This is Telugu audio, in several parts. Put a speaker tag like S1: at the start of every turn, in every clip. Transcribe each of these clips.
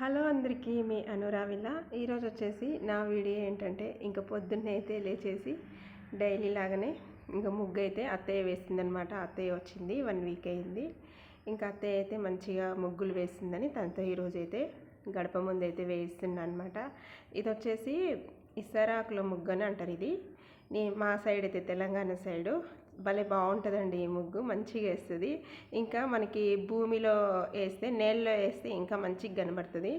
S1: హలో అందరికీ మీ అనురావిల. ఈరోజు వచ్చేసి నా వీడియో ఏంటంటే ఇంకా పొద్దున్నే అయితే లేచేసి డైలీ లాగానే ఇంకా ముగ్గు అయితే అత్తయ్య వేసిందనమాట. అత్తయ్య వచ్చింది వన్ వీక్ అయింది. ఇంకా అత్తయ్య అయితే మంచిగా ముగ్గులు వేసిందని తనతో ఈరోజు అయితే గడప ముందు అయితే వేయిస్తున్నా అనమాట ఇది వచ్చేసి ఇసరాకుల ముగ్గు అని అంటారు ఇది. నీ మా సైడ్ అయితే తెలంగాణ సైడు భలే బాగుంటుందండి ఈ ముగ్గు. మంచిగా వేస్తుంది. ఇంకా మనకి భూమిలో వేస్తే నేలలో వేస్తే ఇంకా మంచిగా కనబడుతుంది.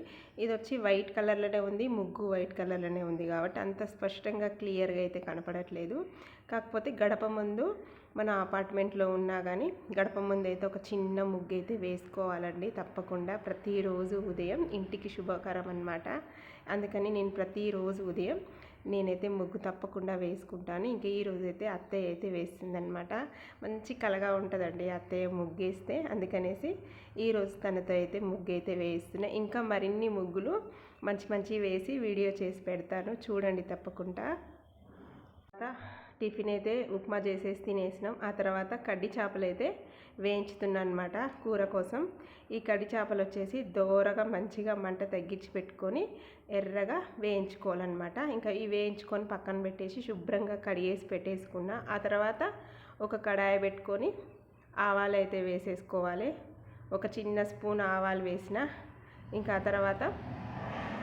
S1: ఇది వచ్చి వైట్ కలర్లోనే ఉంది ముగ్గు వైట్ కలర్లోనే ఉంది కాబట్టి అంత స్పష్టంగా క్లియర్గా అయితే కనపడట్లేదు. కాకపోతే గడప ముందు మన అపార్ట్మెంట్లో ఉన్నా కానీ గడప ముందు అయితే ఒక చిన్న ముగ్గు అయితే వేసుకోవాలండి తప్పకుండా. ప్రతిరోజు ఉదయం ఇంటికి శుభకరం అనమాట అందుకని నేను ప్రతిరోజు ఉదయం నేనైతే ముగ్గు తప్పకుండా వేసుకుంటాను. ఇంకా ఈ అయితే అత్తయ్య అయితే వేస్తుందనమాట మంచి కలగా ఉంటుందండి అత్తయ్య ముగ్గేస్తే. అందుకనేసి ఈరోజు తనతో అయితే ముగ్గు అయితే వేయిస్తున్నాయి ఇంకా మరిన్ని ముగ్గులు మంచి మంచి వేసి వీడియో చేసి పెడతాను. చూడండి తప్పకుండా. టిఫిన్ అయితే ఉప్మా చేసేసి తినేసినాం. ఆ తర్వాత కడ్డి చేపలు అయితే వేయించుతున్నా అనమాట కూర కోసం. ఈ కడ్డి చేపలు వచ్చేసి దోరగా మంచిగా మంట తగ్గించి పెట్టుకొని ఎర్రగా వేయించుకోవాలన్నమాట. ఇంకా ఇవి వేయించుకొని పక్కన పెట్టేసి శుభ్రంగా కడిగేసి పెట్టేసుకున్నా. ఆ తర్వాత ఒక కడాయి పెట్టుకొని ఆవాలు అయితే వేసేసుకోవాలి. ఒక చిన్న స్పూన్ ఆవాలు వేసిన. ఇంకా ఆ తర్వాత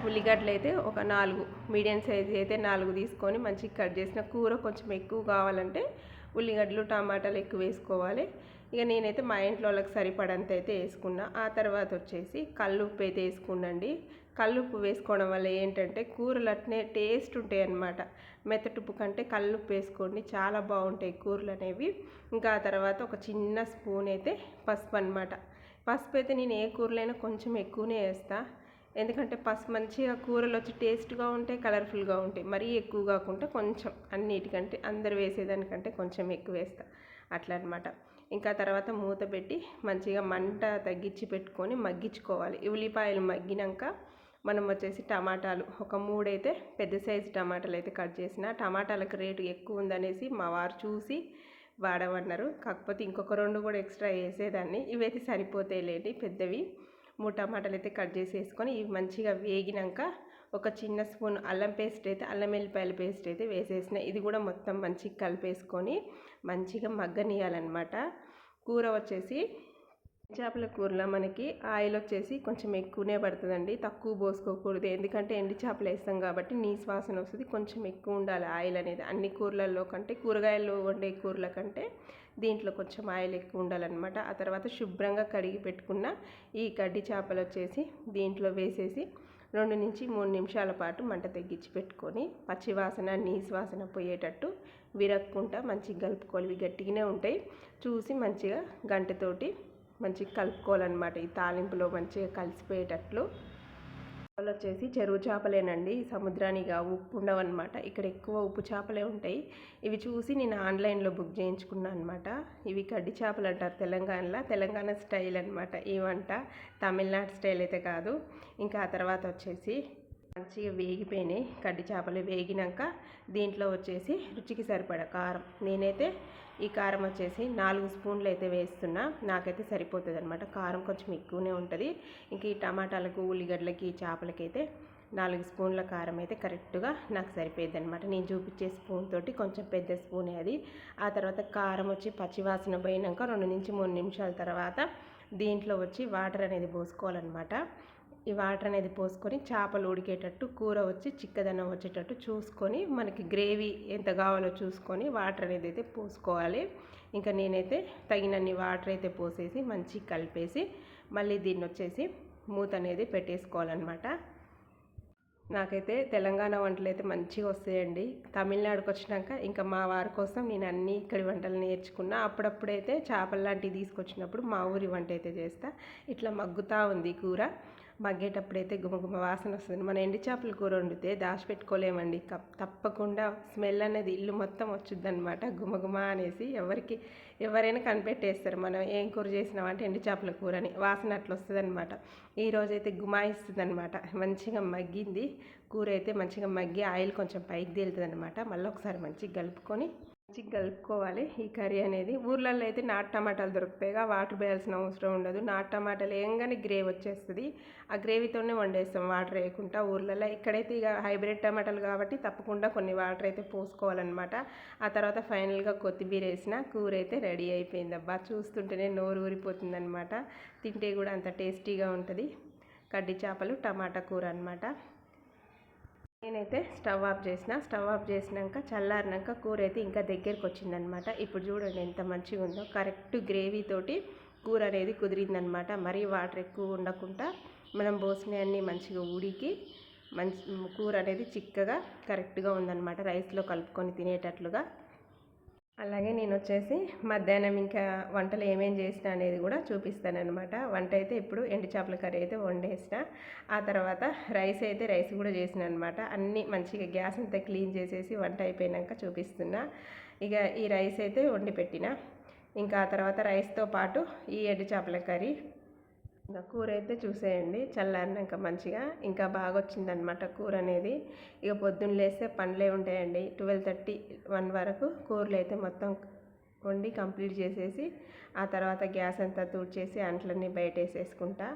S1: ఉల్లిగడ్డలు అయితే ఒక నాలుగు మీడియం సైజ్ అయితే నాలుగు తీసుకొని మంచిగా కట్ చేసిన కూర కొంచెం ఎక్కువ కావాలంటే ఉల్లిగడ్డలు టమాటాలు ఎక్కువ వేసుకోవాలి. ఇక నేనైతే మా ఇంట్లో వాళ్ళకి సరిపడంత అయితే వేసుకున్నా. ఆ తర్వాత వచ్చేసి కల్లుప్పు అయితే వేసుకున్నాండి. కల్లుప్పు వేసుకోవడం వల్ల ఏంటంటే కూరలు అట్నే టేస్ట్ ఉంటాయి అన్నమాట. మెత్తటుప్పు కంటే కల్లుప్పు వేసుకోండి. చాలా బాగుంటాయి కూరలు అనేవి. ఇంకా ఆ తర్వాత ఒక చిన్న స్పూన్ అయితే పసుపు అనమాట పసుపు అయితే నేను ఏ కూరలైనా కొంచెం ఎక్కువనే వేస్తాను ఎందుకంటే పసుపు మంచిగా కూరలు వచ్చి టేస్ట్గా ఉంటాయి కలర్ఫుల్గా ఉంటాయి. మరీ ఎక్కువ కాకుండా కొంచెం అన్నిటికంటే అందరు వేసేదానికంటే కొంచెం ఎక్కువ వేస్తా. అట్లా అనమాట ఇంకా తర్వాత మూత పెట్టి మంచిగా మంట తగ్గించి పెట్టుకొని మగ్గించుకోవాలి. ఉల్లిపాయలు మగ్గినాక మనం వచ్చేసి టమాటాలు ఒక మూడైతే పెద్ద సైజు టమాటాలు అయితే కట్ చేసిన. టమాటాలకు రేటు ఎక్కువ ఉందనేసి మా వారు చూసి వాడమన్నారు. కాకపోతే ఇంకొక రెండు కూడా ఎక్స్ట్రా వేసేదాన్ని. ఇవైతే సరిపోతాయి లేండి పెద్దవి. మూడు టమాటాలు అయితే కట్ చేసి వేసుకొని ఇవి మంచిగా వేగినాక ఒక చిన్న స్పూన్ అల్లం పేస్ట్ అయితే అల్లం వెల్లిపాయల పేస్ట్ అయితే వేసేసిన. ఇది కూడా మొత్తం మంచిగా కలిపేసుకొని మంచిగా మగ్గనియాలన్నమాట కూర వచ్చేసి చేపల కూరలో మనకి ఆయిల్ వచ్చేసి కొంచెం ఎక్కువనే పడుతుందండి. తక్కువ పోసుకోకూడదు. ఎందుకంటే ఎండి చేపలు వేస్తాం కాబట్టి నీ వాసన వస్తుంది. కొంచెం ఎక్కువ ఉండాలి ఆయిల్ అనేది. అన్ని కూరలలో కంటే కూరగాయలు వండే కూరల కంటే దీంట్లో కొంచెం ఆయిల్ ఎక్కువ ఉండాలన్నమాట. ఆ తర్వాత శుభ్రంగా కడిగి పెట్టుకున్న ఈ కడ్డి చేపలు వచ్చేసి దీంట్లో వేసేసి రెండు నుంచి మూడు నిమిషాల పాటు మంట తగ్గించి పెట్టుకొని పచ్చివాసన నీసు వాసన పోయేటట్టు విరక్కుంటా మంచిగా కలుపుకోవాలి. గట్టిగానే ఉంటాయి. చూసి మంచిగా గంటతోటి మంచిగా కలుపుకోవాలన్నమాట. ఈ తాలింపులో మంచిగా కలిసిపోయేటట్లు వచ్చేసి చెరువు చేపలేనండి సముద్రానిగా ఉప్పు ఉండవన్నమాట. ఇక్కడ ఎక్కువ ఉప్పు చేపలే ఉంటాయి. ఇవి చూసి నేను ఆన్లైన్లో బుక్ చేయించుకున్నాను అనమాట ఇవి కడ్డి చేపలు అంటారు తెలంగాణలో. తెలంగాణ స్టైల్ అనమాట ఈ వంట తమిళనాడు స్టైల్ అయితే కాదు. ఇంకా ఆ తర్వాత వచ్చేసి మంచిగా వేగిపోయినాయి. కడ్డి చేపలు వేగినాక దీంట్లో వచ్చేసి రుచికి సరిపడ కారం. నేనైతే ఈ కారం వచ్చేసి నాలుగు స్పూన్లు అయితే వేస్తున్నా. నాకైతే సరిపోతుంది అనమాట కారం కొంచెం ఎక్కువనే ఉంటుంది. ఇంక ఈ టమాటాలకు ఉల్లిగడ్డలకి చేపలకైతే నాలుగు స్పూన్ల కారం అయితే కరెక్ట్గా నాకు సరిపోయింది అనమాట నేను చూపించే స్పూన్ తోటి కొంచెం పెద్ద స్పూనే అది. ఆ తర్వాత కారం వచ్చి పచ్చివాసన పోయినాక రెండు నుంచి మూడు నిమిషాల తర్వాత దీంట్లో వచ్చి వాటర్ అనేది పోసుకోవాలన్నమాట. ఈ వాటర్ అనేది పోసుకొని చేపలు ఉడికేటట్టు కూర వచ్చి చిక్కదనం వచ్చేటట్టు చూసుకొని మనకి గ్రేవీ ఎంత కావాలో చూసుకొని వాటర్ అనేది అయితే పోసుకోవాలి. ఇంకా నేనైతే తగినన్ని వాటర్ అయితే పోసేసి మంచిగా కలిపేసి మళ్ళీ దీన్ని వచ్చేసి మూత అనేది పెట్టేసుకోవాలన్నమాట. నాకైతే తెలంగాణ వంటలు అయితే మంచిగా వస్తాయండి. తమిళనాడుకు వచ్చినాక ఇంకా మా వారి కోసం నేను అన్ని ఇక్కడి వంటలు నేర్చుకున్నా. అప్పుడప్పుడైతే చేపలు లాంటివి తీసుకొచ్చినప్పుడు మా ఊరి వంట అయితే చేస్తా. ఇట్లా మగ్గుతూ ఉంది కూర. మగ్గేటప్పుడైతే గుమగుమ వాసన వస్తుంది. మన ఎండి చేపల కూర వండితే దాచిపెట్టుకోలేమండి. తప్పకుండా స్మెల్ అనేది ఇల్లు మొత్తం వచ్చుద్ది అనమాట గుమగుమ అనేసి ఎవరికి ఎవరైనా కనిపెట్టేస్తారు. మనం ఏం కూర చేసినామంటే ఎండి చేపల కూరని. వాసన అట్లా వస్తుంది అనమాట ఈరోజైతే గుమాయిస్తుంది అనమాట మంచిగా మగ్గింది. కూర అయితే మంచిగా మగ్గి ఆయిల్ కొంచెం పైకి తేలుతుంది అనమాట మళ్ళీ ఒకసారి మంచిగా కలుపుకొని మంచిగా కలుపుకోవాలి. ఈ కర్రీ అనేది ఊర్లలో అయితే నాటు టమాటాలు దొరుకుతాయి వాటర్ వేయాల్సిన అవసరం ఉండదు. నాటు టమాటాలు వేయంగానే గ్రేవీ వచ్చేస్తుంది. ఆ గ్రేవీతోనే వండేస్తాం వాటర్ వేయకుండా ఊర్లలో ఇక్కడైతే ఇక హైబ్రిడ్ టమాటాలు కాబట్టి తప్పకుండా కొన్ని వాటర్ అయితే పోసుకోవాలన్నమాట. ఆ తర్వాత ఫైనల్గా కొత్తిమీర వేసిన కూర అయితే రెడీ అయిపోయిందబ్బా చూస్తుంటేనే నోరు ఊరిపోతుందన్నమాట. తింటే కూడా అంత టేస్టీగా ఉంటుంది. కడ్డి చేపలు టమాటా కూర అనమాట నేనైతే స్టవ్ ఆఫ్ చేసిన. స్టవ్ ఆఫ్ చేసినాక చల్లారినాక కూర అయితే ఇంకా దగ్గరికి వచ్చిందనమాట ఇప్పుడు చూడండి ఎంత మంచిగా ఉందో కరెక్ట్ గ్రేవీ తోటి కూర అనేది కుదిరిందనమాట. మరీ వాటర్ ఎక్కువ ఉండకుండా మనం పోసినవన్నీ మంచిగా ఉడికి మంచి కూర అనేది చిక్కగా కరెక్ట్గా ఉందన్నమాట రైస్లో కలుపుకొని తినేటట్లుగా. అలాగే నేను వచ్చేసి మధ్యాహ్నం ఇంకా వంటలు ఏమేం చేసిన అనేది కూడా చూపిస్తానమాట వంట అయితే ఇప్పుడు ఎండు చేపల కర్రీ అయితే వండేసిన. ఆ తర్వాత రైస్ అయితే రైస్ కూడా చేసిన అనమాట అన్నీ మంచిగా గ్యాస్ అంతా క్లీన్ చేసేసి వంట అయిపోయినాక చూపిస్తున్నా. ఇక ఈ రైస్ అయితే వండి పెట్టిన. ఇంకా ఆ తర్వాత రైస్తో పాటు ఈ ఎండు చేపల కర్రీ ఇంకా కూర అయితే చూసేయండి. చల్లారినాక మంచిగా ఇంకా బాగా వచ్చిందనమాట కూర అనేది. ఇక పొద్దున్న లేస్తే పండ్లే ఉంటాయండి. ట్వెల్వ్ థర్టీ వన్ వరకు కూరలు అయితే మొత్తం వండి కంప్లీట్ చేసేసి ఆ తర్వాత గ్యాస్ అంతా తూడ్చేసి అంట్లన్నీ బయట వేసేసుకుంటా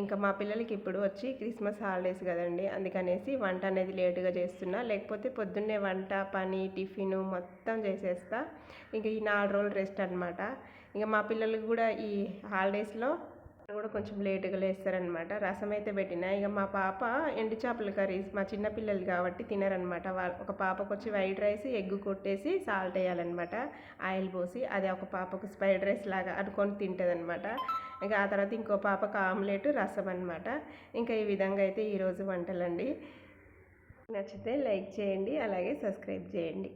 S1: ఇంకా మా పిల్లలకి ఇప్పుడు వచ్చి క్రిస్మస్ హాలిడేస్ కదండి. అందుకనేసి వంట అనేది లేటుగా చేస్తున్నా. లేకపోతే పొద్దున్నే వంట పని టిఫిన్ మొత్తం చేసేస్తా. ఇంకా ఈ నాలుగు రోజులు రెస్ట్ అనమాట ఇంకా మా పిల్లలకి కూడా ఈ హాలిడేస్లో కూడా కొంచెం లేటుగా లేస్తారనమాట. రసం అయితే పెట్టిన. ఇక మా పాప ఎండు చేపల కర్రీస్ మా చిన్నపిల్లలు కాబట్టి తినరనమాట. ఒక పాపకు వచ్చి వైట్ రైస్ ఎగ్ కొట్టేసి సాల్ట్ వేయాలన్నమాట ఆయిల్ పోసి అది ఒక పాపకు స్పైడ్ రైస్ లాగా అనుకొని తింటుంది అనమాట ఇంకా ఆ తర్వాత ఇంకో పాపకు ఆమ్లెట్ రసం అనమాట ఇంకా ఈ విధంగా అయితే ఈరోజు వంటలండి. నచ్చితే లైక్ చేయండి అలాగే సబ్స్క్రైబ్ చేయండి.